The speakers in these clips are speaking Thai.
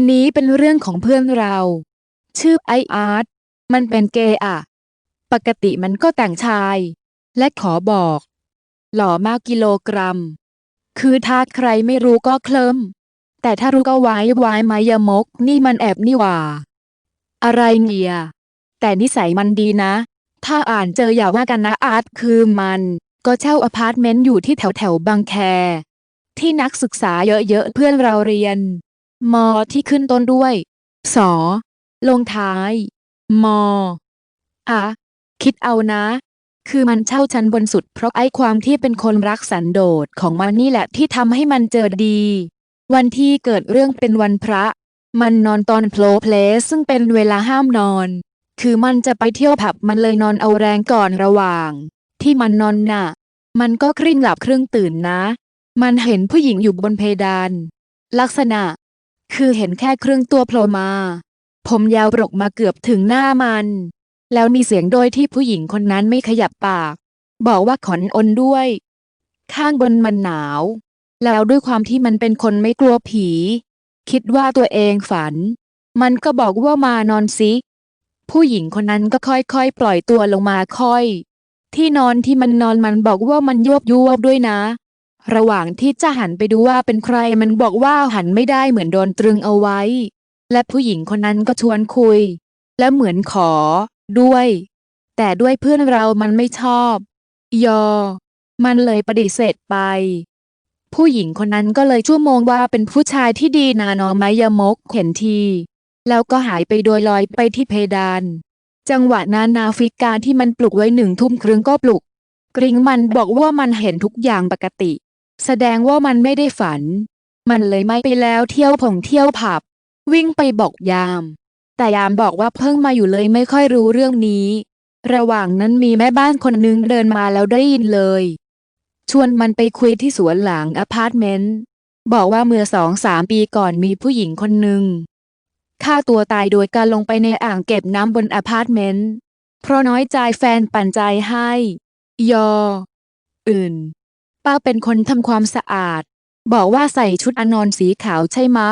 อนนี้เป็นเรื่องของเพื่อนเรา ชื่อไออาร์ตมันเป็นเกย์อะปกติมันก็แต่งชาย และขอบอก หล่อมากกิโลกรัม คือถ้าใครไม่รู้ก็เคลิมแต่ถ้ารู้ก็ไว้ไว้ไมยมก นี่มันแอบนี่หว่า อะไรเงียแต่นิสัยมันดีนะ ถ้าอ่านเจออย่าว่ากันนะอาร์ตคือมัน ก็เช่าอพาร์ตเมนต์อยู่ที่แถวแถวบางแค ที่นักศึกษาเยอะๆเพื่อนเราเรียน มอที่ขึ้นต้นด้วย สอ ลงท้าย มออะคิดเอานะ คือมันเช่าชั้นบนสุดเพราะไอ้ความที่เป็นคนรักสันโดษของมันนี่แหละที่ทำให้มันเจอดี วันที่เกิดเรื่องเป็นวันพระ มันนอนตอนโพลเพลสซึ่งเป็นเวลาห้ามนอน คือมันจะไปเที่ยวผับมันเลยนอนเอาแรงก่อนระหว่าง ที่มันนอนน่ะ มันก็ครึ่งหลับครึ่งตื่นนะ มันเห็นผู้หญิงอยู่บนเพดาน ลักษณะ คือเห็นแค่ครึ่งตัวโผล่มา ผมยาวปรกมาเกือบถึงหน้ามัน แล้วมีเสียงโดยที่ผู้หญิงคนนั้นไม่ขยับปาก บอกว่าขอนอนด้วย ข้างบนมันหนาว แล้วด้วยความที่มันเป็นคนไม่กลัวผี คิดว่าตัวเองฝัน มันก็บอกว่ามานอนสิผู้หญิงคนนั้นก็ค่อยๆ ปล่อยตัวลงมาค่อย ที่นอนที่มันนอนมันบอกว่ามันโยบยวบด้วยนะ ระหว่างที่จะหันไปดูว่าเป็นใครมันบอกว่าหันไม่ได้เหมือนโดนตรึงเอาไว้ และผู้หญิงคนนั้นก็ชวนคุย และเหมือนขอ ด้วย แต่ด้วยเพื่อนเรามันไม่ชอบ ยอ มันเลยปฏิเสธไป ผู้หญิงคนนั้นก็เลยชั่วโมงว่าเป็นผู้ชายที่ดีนานอไมยมกเห็นที แล้วก็หายไปโดยลอยไปที่เพดาน จังหวะนั้นนาฟิกาที่มันปลุกไว้หนึ่งทุ่มครึ่งก็ปลุก กริงมันบอกว่ามันเห็นทุกอย่างปกติ แสดงว่ามันไม่ได้ฝัน มันเลยไม่ไปแล้วเที่ยวผงเที่ยวผับ วิ่งไปบอกยาม แต่ยามบอกว่าเพิ่งมาอยู่เลยไม่ค่อยรู้เรื่องนี้ ระหว่างนั้นมีแม่บ้านคนนึงเดินมาแล้วได้ยินเลย ชวนมันไปคุยที่สวนหลังอพาร์ตเมนต์ บอกว่าเมื่อสองสามปีก่อนมีผู้หญิงคนหนึ่งฆ่าตัวตายโดยการลงไปในอ่างเก็บน้ำบนอพาร์ตเมนต์ เพราะน้อยใจแฟนปั่นใจให้ ยอ อื่น ป้าเป็นคนทำความสะอาด บอกว่าใส่ชุดอนอนสีขาวใช่มะ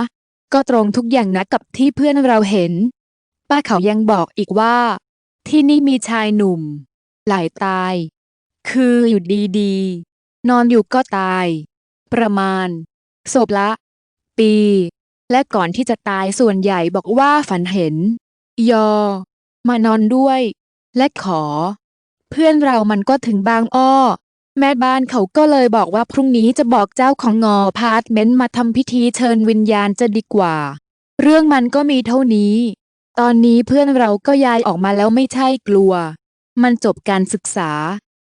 ก็ตรงทุกอย่างนะกับที่เพื่อนเราเห็น ป้าเขายังบอกอีกว่า ที่นี่มีชายหนุ่ม หลายตาย คืออยู่ดีๆ นอนอยู่ก็ตาย ประมาณศพละ ปี และก่อนที่จะตายส่วนใหญ่บอกว่าฝันเห็น ยอ มานอนด้วย และขอ เพื่อนเรามันก็ถึงบางอ้อ แม่บ้านเขาก็เลยบอกว่าพรุ่งนี้จะบอกเจ้าของงอพาร์ตเมนต์มาทำพิธีเชิญวิญญาณจะดีกว่า เรื่องมันก็มีเท่านี้ ตอนนี้เพื่อนเราก็ย้ายออกมาแล้วไม่ใช่กลัว มันจบการศึกษา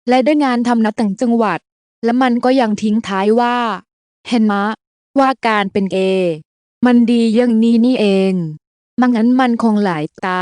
และได้งานทำนัดต่างจังหวัด และมันก็ยังทิ้งท้ายว่า เห็นมะ ว่าการเป็นเกย์มันดีอย่างนี้นี่เองมังนั้นมันคงหลายตา